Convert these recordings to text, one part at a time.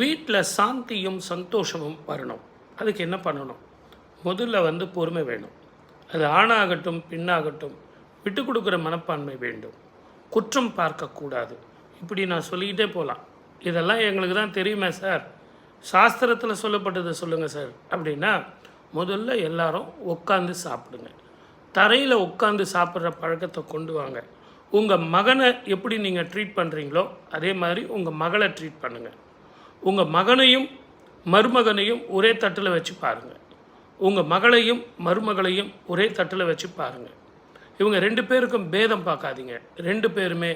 வீட்டில் சாந்தியும் சந்தோஷமும் வரணும். அதுக்கு என்ன பண்ணணும்? முதல்ல வந்து பொறுமை வேணும். அது ஆணாகட்டும் பெண்ணாகட்டும் விட்டு கொடுக்குற மனப்பான்மை வேண்டும். குற்றம் பார்க்கக்கூடாது. இப்படி நான் சொல்லிக்கிட்டே போகலாம் இதெல்லாம் எங்களுக்கு தான் தெரியுமே சார் சாஸ்திரத்தில் சொல்லப்பட்டதை சொல்லுங்கள் சார் அப்படின்னா முதல்ல எல்லாரும் உட்காந்து சாப்பிடுங்க. தரையில் உட்காந்து சாப்பிட்ற பழக்கத்தை கொண்டு வாங்க. உங்கள் மகனை எப்படி நீங்கள் ட்ரீட் பண்ணுறீங்களோ அதே மாதிரி உங்கள் மகளை ட்ரீட் பண்ணுங்கள் உங்கள் மகனையும் மருமகனையும் ஒரே தட்டில் வச்சு பாருங்கள் உங்கள் மகளையும் மருமகளையும் ஒரே தட்டில் வச்சு பாருங்கள் இவங்க ரெண்டு பேருக்கும் பேதம் பார்க்காதீங்க. ரெண்டு பேருமே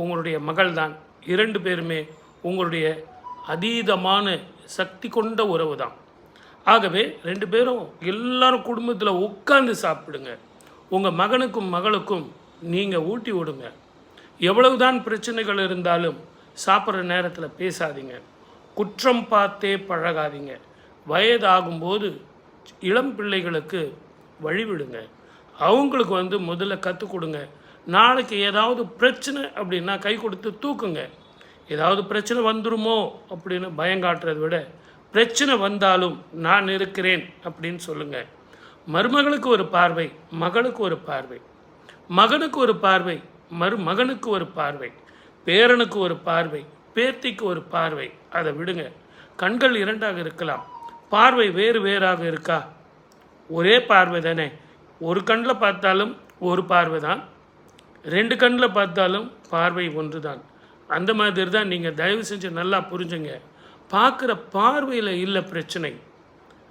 உங்களுடைய மகள் தான் இரண்டு பேருமே உங்களுடைய அதீதமான சக்தி கொண்ட உறவு தான் ஆகவே ரெண்டு பேரும் எல்லாரும் குடும்பத்தில் உட்காந்து சாப்பிடுங்க. உங்கள் மகனுக்கும் மகளுக்கும் நீங்கள் ஊட்டி விடுங்க. எவ்வளவுதான் பிரச்சனைகள் இருந்தாலும் சாப்பிட்ற நேரத்தில் பேசாதீங்க. குற்றம் பார்த்தே பழகாதீங்க. வயதாகும்போது இளம் பிள்ளைகளுக்கு வழிவிடுங்க. அவங்களுக்கு வந்து முதல்ல கற்றுக் கொடுங்க. நாளைக்கு ஏதாவது பிரச்சனை அப்படின்னா கை கொடுத்து தூக்குங்க. ஏதாவது பிரச்சனை வந்துருமோ அப்படின்னு பயங்காட்டுறதை விட பிரச்சனை வந்தாலும் நான் இருக்கிறேன் அப்படின்னு சொல்லுங்கள் மருமகளுக்கு ஒரு பார்வை மகளுக்கு ஒரு பார்வை. மகனுக்கு ஒரு பார்வை மருமகனுக்கு ஒரு பார்வை. பேரனுக்கு ஒரு பார்வை பேத்திக்கு ஒரு பார்வை. அதை விடுங்க. கண்கள் இரண்டாக இருக்கலாம். பார்வை வேறு வேறாக இருக்கா? ஒரே பார்வை தானே. ஒரு கண்ணில் பார்த்தாலும் ஒரு பார்வை தான். ரெண்டு கண்ணில் பார்த்தாலும் பார்வை ஒன்று தான் அந்த மாதிரி தான் நீங்கள் தயவு செஞ்சு நல்லா புரிஞ்சுங்க. பார்க்குற பார்வையில் இல்லை பிரச்சனை.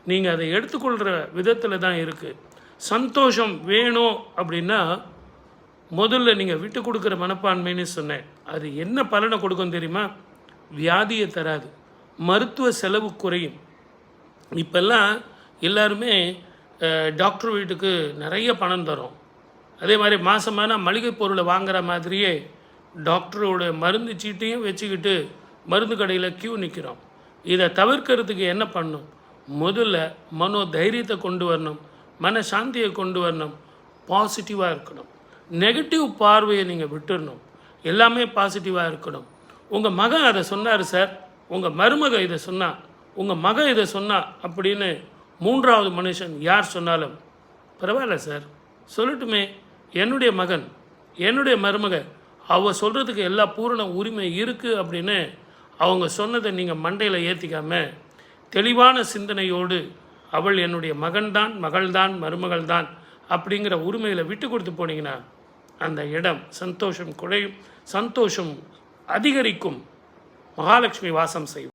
நீங்கள் அதை எடுத்துக்கொள்கிற விதத்தில் தான் இருக்குது சந்தோஷம் வேணும் அப்படின்னா முதல்ல நீங்கள் விட்டு கொடுக்குற மனப்பான்மைன்னு சொன்னேன். அது என்ன பலனை கொடுக்கும் தெரியுமா? வியாதியை தராது. மருத்துவ செலவு குறையும். இப்போல்லாம் எல்லாருமே டாக்டர் வீட்டுக்கு நிறைய பணம் தரும். அதே மாதிரி மாதமான மளிகை பொருளை வாங்குற மாதிரியே டாக்டரோட மருந்து சீட்டையும் வச்சுக்கிட்டு மருந்து கடையில் க்யூ நிற்கிறோம் இதை தவிர்க்கிறதுக்கு என்ன பண்ணும்? முதல்ல மனோ தைரியத்தை கொண்டு வரணும். மன சாந்தியை கொண்டு வரணும். பாசிட்டிவாக இருக்கணும். நெகட்டிவ் பார்வையை நீங்கள் விட்டுறணும். எல்லாமே பாசிட்டிவாக இருக்கணும். உங்கள் மகன் அதை சொன்னார் சார் உங்கள் மருமக இதை சொன்னா உங்கள் மக இதை சொன்னா அப்படின்னு மூன்றாவது மனுஷன் யார் சொன்னாலும் பரவாயில்ல சார் சொல்லட்டுமே. என்னுடைய மகன் என்னுடைய மருமக அவ சொல்கிறதுக்கு எல்லா பூரண உரிமை இருக்குது அப்படின்னு அவங்க சொன்னதை நீங்கள் மண்டையில் ஏற்றிக்காம தெளிவான சிந்தனையோடு அவள் என்னுடைய மகன்தான் மகள்தான் மருமகள்தான் அப்படிங்கிற உரிமையில் விட்டு கொடுத்து போனீங்கன்னா அந்த இடம் சந்தோஷம் குறையும் சந்தோஷம் அதிகரிக்கும். மகாலட்சுமி வாசம் செய்வோம்.